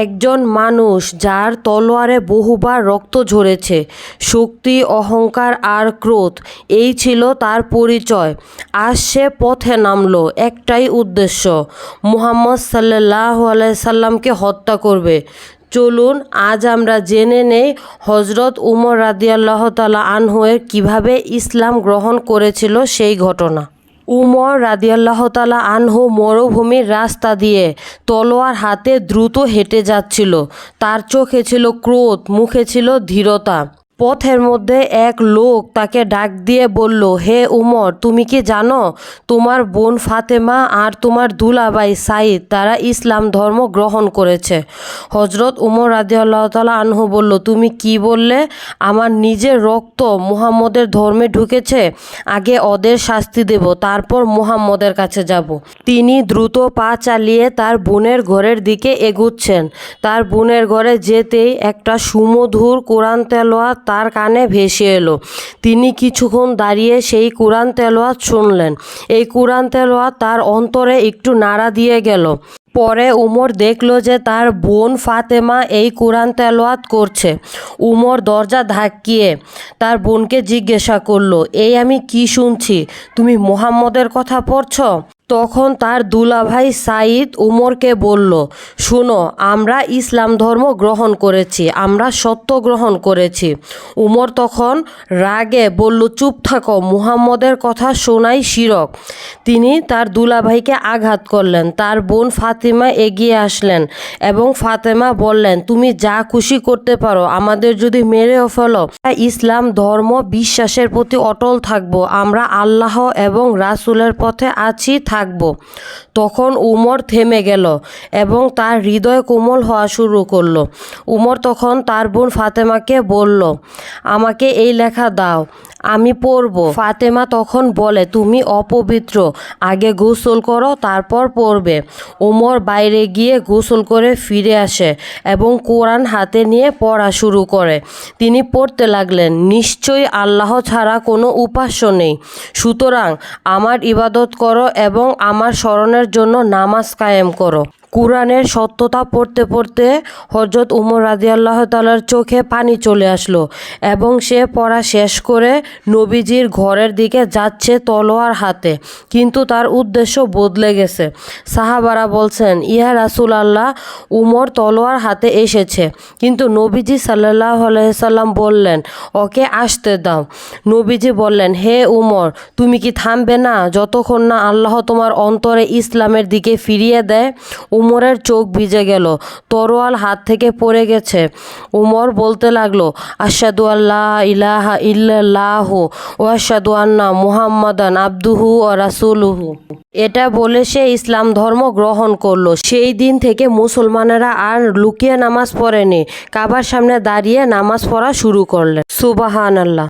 একজন মানুষ যার তলোয়ারে বহুবার রক্ত ঝরেছে, শক্তি, অহংকার আর ক্রোধ, এই ছিল তার পরিচয়। আজ সে পথে নামলো, একটাই উদ্দেশ্য, মুহাম্মদ সাল্লাহ সাল্লামকে হত্যা করবে। চলুন, আজ আমরা জেনে নেই হজরত উমর রাদিয়াল্লাহ তালা আনহুয়ের কীভাবে ইসলাম গ্রহণ করেছিল সেই ঘটনা। উমর রাদিয়াল্লাহ তালা আনহু মরুভূমির রাস্তা দিয়ে তলোয়ার হাতে দ্রুত হেঁটে যাচ্ছিল। তার চোখে ছিল ক্রোধ, মুখে ছিল ধীরতা। পথের মধ্যে এক লোক তাকে ডাক দিয়ে বলল, হে উমর, তুমি কি জানো, তোমার বোন ফাতেমা আর তোমার দুলাভাই সাইদ তারা ইসলাম ধর্ম গ্রহণ করেছে। হজরত উমর রাজি আল্লাহ তালা আনহু বলল, তুমি কি বললে? আমার নিজের রক্ত মুহাম্মদের ধর্মে ঢুকেছে, আগে ওদের শাস্তি দেব, তারপর মুহাম্মদের কাছে যাব। তিনি দ্রুত পা চালিয়ে তার বোনের ঘরের দিকে এগুচ্ছেন। তার বোনের ঘরে যেতেই একটা সুমধুর কোরআন তেলোয়াত তার কানে ভেসে এলো। তিনি কিছুক্ষণ দাঁড়িয়ে সেই কোরআন তেলোয়াত শুনলেন। এই কোরআন তেলোয়াত তার অন্তরে একটু নাড়া দিয়ে গেল। পরে উমর দেখল যে তার বোন ফাতেমা এই কোরআন তেলোয়াত করছে। উমর দরজা ধাক্কিয়ে তার বোনকে জিজ্ঞাসা করল, এই আমি কি শুনছি? তুমি মোহাম্মদের কথা পড়ছো? তখন তার দুলাভাই সাইদ উমরকে বলল, শুনো, আমরা ইসলাম ধর্ম গ্রহণ করেছি, আমরা সত্য গ্রহণ করেছি। উমর তখন রাগে বলল, চুপ থাকো, মুহাম্মদের কথা শোনাই শিরক। তিনি তার দুলাভাইকে আঘাত করলেন, তার বোন ফাতেমা এগিয়ে আসলেন এবং ফাতেমা বললেন, তুমি যা খুশি করতে পারো, আমাদের যদি মেরেও ফেলো ইসলাম ধর্ম বিশ্বাসের প্রতি অটল থাকব, আমরা আল্লাহ এবং রাসূলের পথে আছি থাকব। তখন উমর থেমে গেল এবং তার হৃদয় কোমল হওয়া শুরু করল। উমর তখন তার বোন ফাতেমাকে বলল, আমাকে এই লেখা দাও। আমি পড়ব। ফাতেমা তখন বলে, তুমি অপবিত্র, আগে গোসল করো, তারপর পড়বে। ওমর বাইরে গিয়ে গোসল করে ফিরে আসে এবং কোরআন হাতে নিয়ে পড়া শুরু করে। তিনি পড়তে লাগলেন, নিশ্চয়ই আল্লাহ ছাড়া কোনো উপাস্য নেই। সুতরাং আমার ইবাদত করো এবং আমার স্মরণের জন্য নামাজ কায়েম করো। কোরআনের সত্যতা পড়তে পড়তে হজরত উমর রাজি আল্লাহ তালার চোখে পানি চলে আসলো এবং সে পড়া শেষ করে নবীজির ঘরের দিকে যাচ্ছে তলোয়ার হাতে। কিন্তু তার উদ্দেশ্য বদলে গেছে। সাহাবারা বলছেন, ইয়া রাসুল আল্লাহ উমর তলোয়ার হাতে এসেছে। কিন্তু নবীজি সাল্লাহ সাল্লাম বললেন, ওকে আসতে দাও। নবীজি বললেন, হে উমর, তুমি কি থামবে না? যতক্ষণ না আল্লাহ তোমার অন্তরে ইসলামের দিকে ফিরিয়ে দেয় উমরের চোখ ভিজে গেল, তরোয়াল হাত থেকে পড়ে গেছে। উমর বলতে লাগল আশাদু আল্লাহ ইলাহা ইল্লাহ ও আশাদু আন্না মুহাম্মাদান আব্দুহু ও রাসুলুহু। এটা বলে সে ইসলাম ধর্ম গ্রহণ করল। সেই দিন থেকে মুসলমানেরা আর লুকিয়ে নামাজ পড়েনি। কাবার সামনে দাঁড়িয়ে নামাজ পড়া শুরু করলেন। সুবাহান আল্লাহ